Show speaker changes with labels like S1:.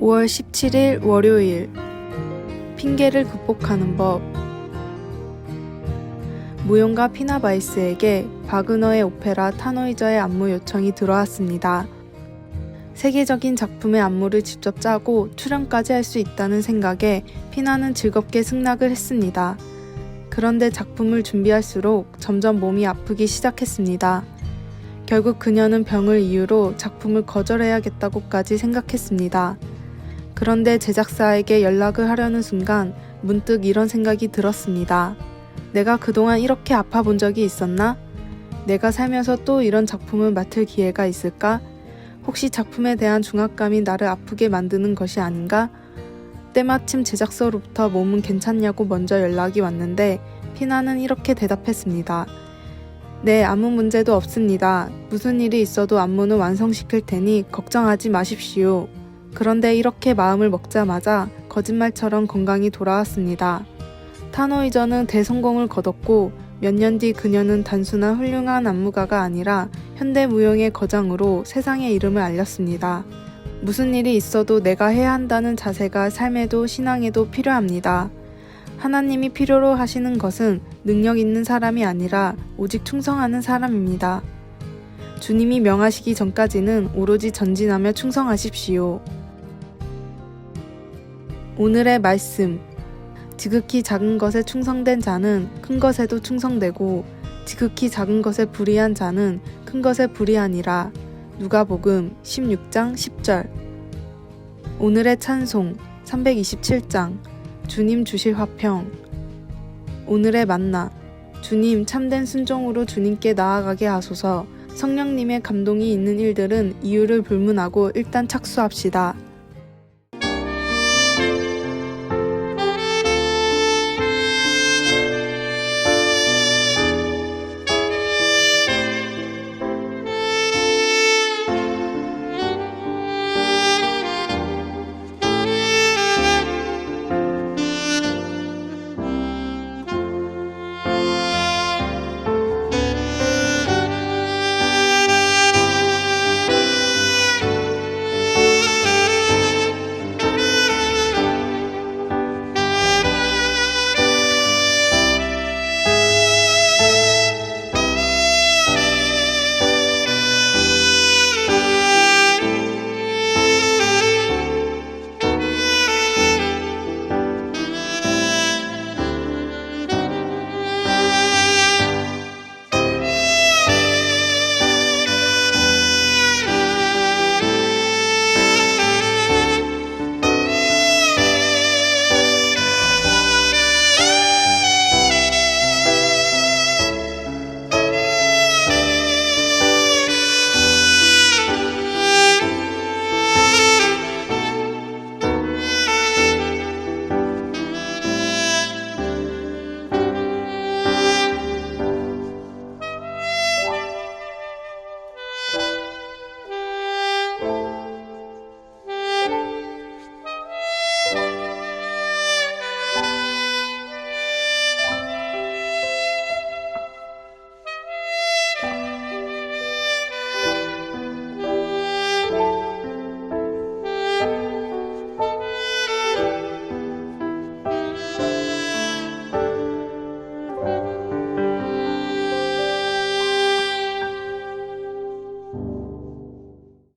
S1: 5월 17일 월요일 핑계를 극복하는 법 무용가 피나바이스에게 바그너의 오페라 타노이저의 안무 요청이 들어왔습니다. 세계적인 작품의 안무를 직접 짜고 출연까지 할 수 있다는 생각에 피나는 즐겁게 승낙을 했습니다. 그런데 작품을 준비할수록 점점 몸이 아프기 시작했습니다. 결국 그녀는 병을 이유로 작품을 거절해야겠다고까지 생각했습니다. 그런데 제작사에게 연락을 하려는 순간 문득 이런 생각이 들었습니다. 내가 그동안 이렇게 아파 본 적이 있었나? 내가 살면서 또 이런 작품을 맡을 기회가 있을까? 혹시 작품에 대한 중압감이 나를 아프게 만드는 것이 아닌가? 때마침 제작사로부터 몸은 괜찮냐고 먼저 연락이 왔는데 피나는 이렇게 대답했습니다. 네, 아무 문제도 없습니다. 무슨 일이 있어도 안무는 완성시킬 테니 걱정하지 마십시오. 그런데 이렇게 마음을 먹자마자 거짓말처럼 건강이 돌아왔습니다. 타노이저는 대성공을 거뒀고 몇 년 뒤 그녀는 단순한 훌륭한 안무가가 아니라 현대 무용의 거장으로 세상의 이름을 알렸습니다. 무슨 일이 있어도 내가 해야 한다는 자세가 삶에도 신앙에도 필요합니다. 하나님이 필요로 하시는 것은 능력 있는 사람이 아니라 오직 충성하는 사람입니다. 주님이 명하시기 전까지는 오로지 전진하며 충성하십시오. 오늘의 말씀. 지극히 작은 것에 충성된 자는 큰 것에도 충성되고 지극히 작은 것에 불의한 자는 큰 것에 불의하니라. 누가복음 16장 10절. 오늘의 찬송 327장. 주님 주실 화평. 오늘의 만나. 주님 참된 순종으로 주님께 나아가게 하소서. 성령님의 감동이 있는 일들은 이유를 불문하고 일단 착수합시다.